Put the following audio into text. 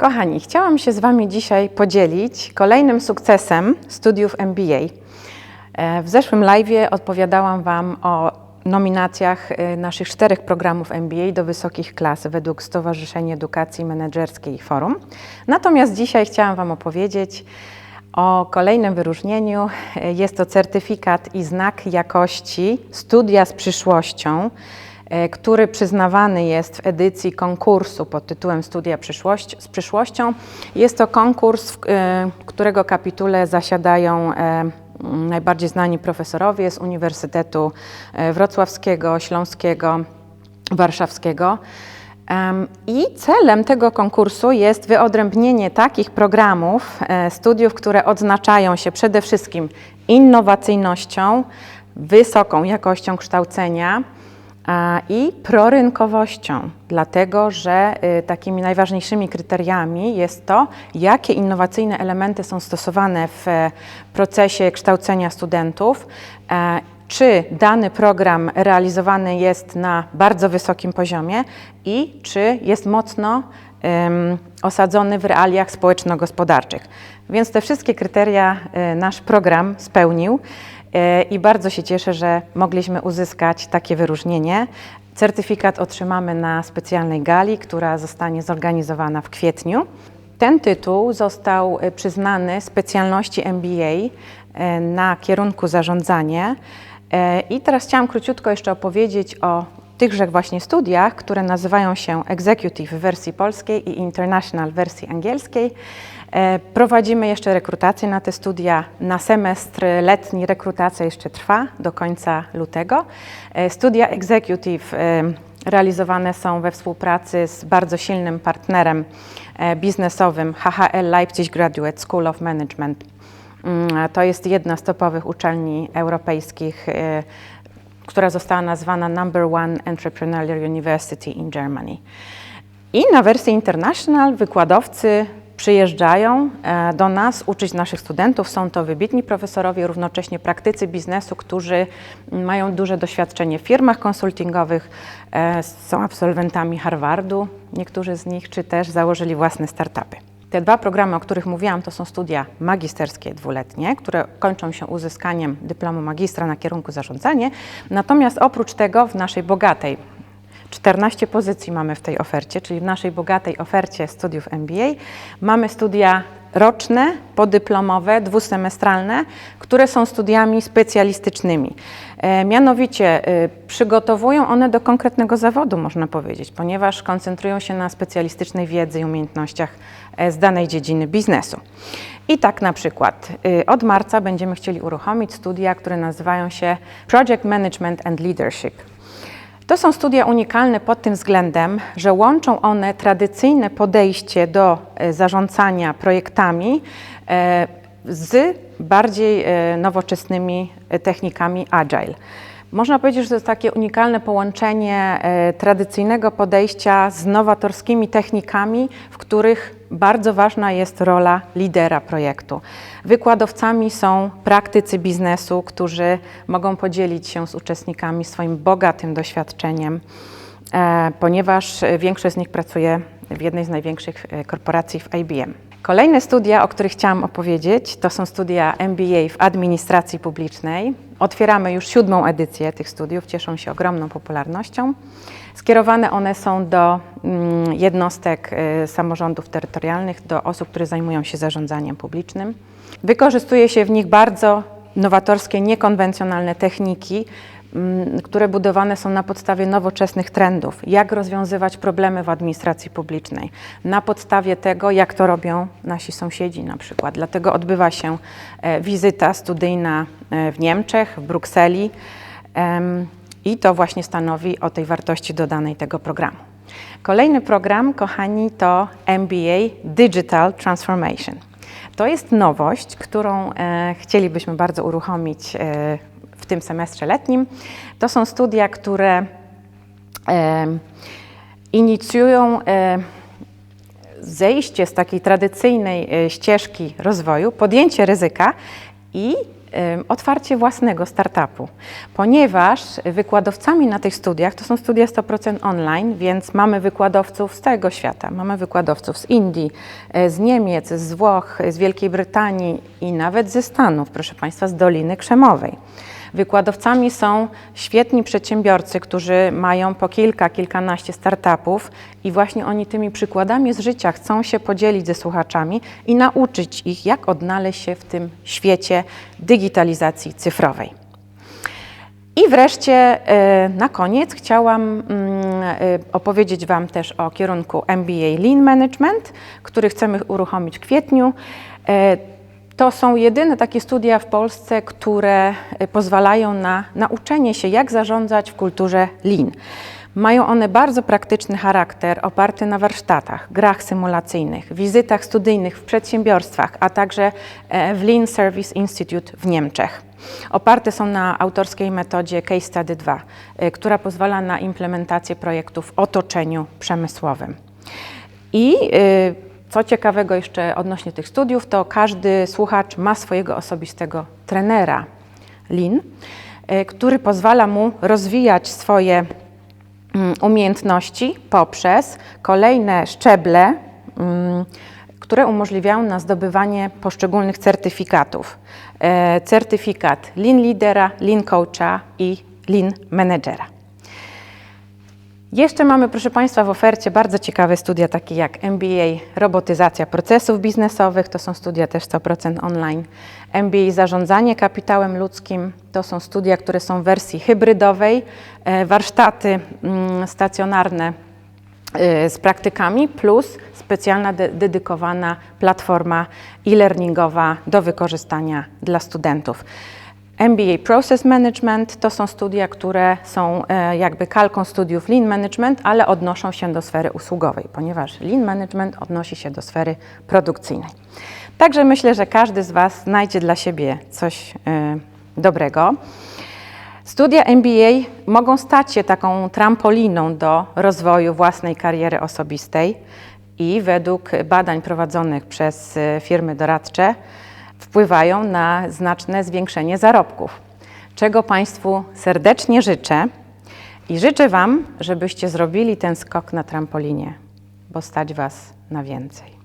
Kochani, chciałam się z Wami dzisiaj podzielić kolejnym sukcesem studiów MBA. E, W zeszłym live'ie odpowiadałam Wam o nominacjach e, naszych czterech programów MBA do wysokich klas według Stowarzyszenia Edukacji Menedżerskiej Forum. Natomiast dzisiaj chciałam Wam opowiedzieć o kolejnym wyróżnieniu. E, Jest to certyfikat i znak jakości Studia z przyszłością który przyznawany jest w edycji konkursu pod tytułem Studia przyszłość, z przyszłością. Jest to konkurs, w e, którego kapitule zasiadają e, najbardziej znani profesorowie z Uniwersytetu e, Wrocławskiego, Śląskiego, Warszawskiego. I celem tego konkursu jest wyodrębnienie takich programów, e, studiów, które odznaczają się przede wszystkim innowacyjnością, wysoką jakością kształcenia i prorynkowością, dlatego że y, takimi najważniejszymi kryteriami jest to, jakie innowacyjne elementy są stosowane w e, procesie kształcenia studentów, e, czy dany program realizowany jest na bardzo wysokim poziomie i czy jest mocno osadzony w realiach społeczno-gospodarczych. Więc te wszystkie kryteria e, nasz program spełnił i bardzo się cieszę, że mogliśmy uzyskać takie wyróżnienie. Certyfikat otrzymamy na specjalnej gali, która zostanie zorganizowana w kwietniu. Ten tytuł został e, przyznany specjalności MBA e, na kierunku zarządzanie. E, I teraz chciałam króciutko jeszcze opowiedzieć o tychże właśnie studiach, które nazywają się Executive w wersji polskiej i International w wersji angielskiej. E, Prowadzimy jeszcze rekrutację na te studia. Na semestr letni rekrutacja jeszcze trwa do końca lutego. E, Studia Executive e, realizowane są we współpracy z bardzo silnym partnerem biznesowym HHL Leipzig Graduate School of Management. Mm, To jest jedna z topowych uczelni europejskich, która została nazwana Number One Entrepreneurial University in Germany. I na wersji International wykładowcy przyjeżdżają e, do nas uczyć naszych studentów. Są to wybitni profesorowie, równocześnie praktycy biznesu, którzy mają duże doświadczenie w firmach konsultingowych, e, są absolwentami Harvardu, niektórzy z nich, czy też założyli własne startupy. Te dwa programy, o których mówiłam, to są studia magisterskie dwuletnie, które kończą się uzyskaniem dyplomu magistra na kierunku zarządzanie. Natomiast oprócz tego w naszej bogatej 14 pozycji mamy w tej ofercie, czyli w naszej bogatej ofercie studiów MBA mamy studia roczne, podyplomowe, dwusemestralne, które są studiami specjalistycznymi. E, mianowicie e, przygotowują one do konkretnego zawodu, można powiedzieć, ponieważ koncentrują się na specjalistycznej wiedzy i umiejętnościach e, z danej dziedziny biznesu. I tak na przykład od marca będziemy chcieli uruchomić studia, które nazywają się Project Management and Leadership. To są studia unikalne pod tym względem, że łączą one tradycyjne podejście do zarządzania projektami z bardziej e, nowoczesnymi e, technikami agile. Można powiedzieć, że to jest takie unikalne połączenie e, tradycyjnego podejścia z nowatorskimi technikami, w których bardzo ważna jest rola lidera projektu. Wykładowcami są praktycy biznesu, którzy mogą podzielić się z uczestnikami swoim bogatym doświadczeniem, ponieważ większość z nich pracuje w jednej z największych korporacji w IBM. Kolejne studia, o których chciałam opowiedzieć, to są studia MBA w administracji publicznej. Otwieramy już siódmą edycję tych studiów, cieszą się ogromną popularnością. Skierowane one są do mm, jednostek y, samorządów terytorialnych, do osób, które zajmują się zarządzaniem publicznym. Wykorzystuje się w nich bardzo nowatorskie, niekonwencjonalne techniki, które budowane są na podstawie nowoczesnych trendów. Jak rozwiązywać problemy w administracji publicznej, na podstawie tego, jak to robią nasi sąsiedzi na przykład. Dlatego odbywa się e, wizyta studyjna e, w Niemczech, w Brukseli. I to właśnie stanowi o tej wartości dodanej tego programu. Kolejny program, kochani, to MBA Digital Transformation. To jest nowość, którą e, chcielibyśmy bardzo uruchomić e, tym semestrze letnim. To są studia, które inicjują zejście z takiej tradycyjnej e, ścieżki rozwoju, podjęcie ryzyka i otwarcie własnego startupu, ponieważ wykładowcami na tych studiach to są studia 100% online, więc mamy wykładowców z całego świata. Mamy wykładowców z Indii, e, z Niemiec, z Włoch, z Wielkiej Brytanii i nawet ze Stanów, proszę Państwa, z Doliny Krzemowej. Wykładowcami są świetni przedsiębiorcy, którzy mają po kilka, kilkanaście startupów i właśnie oni tymi przykładami z życia chcą się podzielić ze słuchaczami i nauczyć ich, jak odnaleźć się w tym świecie digitalizacji cyfrowej. I wreszcie e, na koniec chciałam mm, e, opowiedzieć Wam też o kierunku MBA Lean Management, który chcemy uruchomić w kwietniu. To są jedyne takie studia w Polsce, które e, pozwalają na nauczenie się, jak zarządzać w kulturze Lean. Mają one bardzo praktyczny charakter, oparty na warsztatach, grach symulacyjnych, wizytach studyjnych w przedsiębiorstwach, a także e, w Lean Service Institute w Niemczech. Oparte są na autorskiej metodzie Case Study 2, e, która pozwala na implementację projektów w otoczeniu przemysłowym. I y, co ciekawego jeszcze odnośnie tych studiów, to każdy słuchacz ma swojego osobistego trenera Lean, y, który pozwala mu rozwijać swoje mm, umiejętności poprzez kolejne szczeble, mm, które umożliwiają na zdobywanie poszczególnych certyfikatów. E, Certyfikat Lean Leadera, Lean Coacha i Lean Managera. Jeszcze mamy, proszę Państwa, w ofercie bardzo ciekawe studia, takie jak MBA Robotyzacja procesów biznesowych, to są studia też 100% online. MBA Zarządzanie kapitałem ludzkim, to są studia, które są w wersji hybrydowej, e, warsztaty mm, stacjonarne e, z praktykami, plus specjalna de- dedykowana platforma e-learningowa do wykorzystania dla studentów. MBA Process Management to są studia, które są e, jakby kalką studiów Lean Management, ale odnoszą się do sfery usługowej, ponieważ Lean Management odnosi się do sfery produkcyjnej. Także myślę, że każdy z Was znajdzie dla siebie coś e, dobrego. Studia MBA mogą stać się taką trampoliną do rozwoju własnej kariery osobistej i według badań prowadzonych przez e, firmy doradcze wpływają na znaczne zwiększenie zarobków. Czego Państwu serdecznie życzę i życzę Wam, żebyście zrobili ten skok na trampolinie, bo stać Was na więcej.